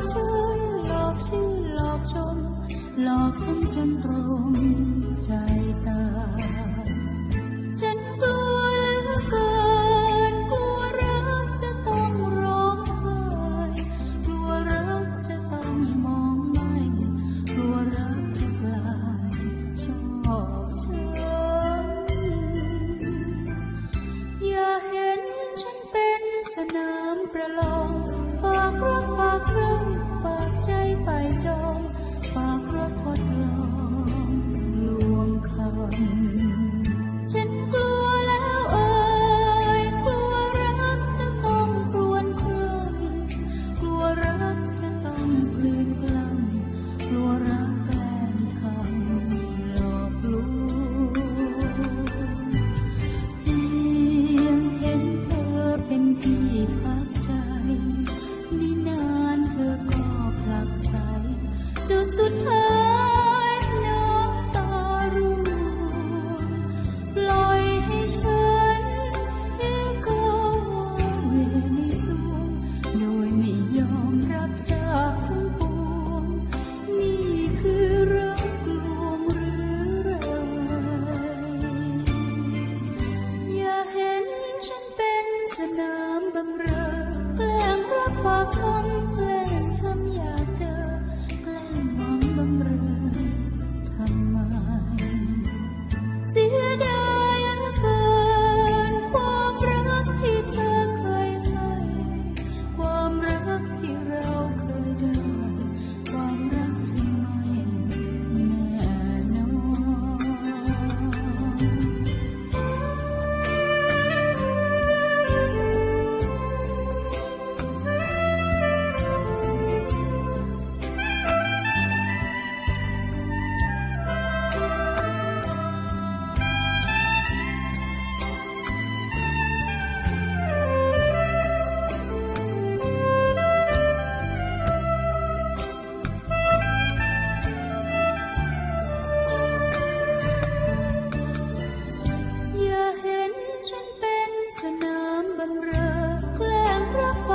อชื่อหลอกชื่อหลอกชม หลอกฉันจนตรมใจตา ฉันกลัวเหลือเกิน กลัวรักจะต้องร้องไห้กลัวรักจะต้องมองไม่กลัวรักจะกลายชอบเธออย่าเห็นฉันเป็นสนามประลองฝากรักฝากรัก สุดท้ายน้ำตาร่วงปล่อยให้ฉันเองก็ว่าเวในสวงโดยไม่ยอมรับทราบทั้งปวง นี่คือรักลวงหรือไรอย่าเห็นฉันเป็นสนามบำเรอแกล้งรักฝากคำ บันเรอแกล้งรักไฟ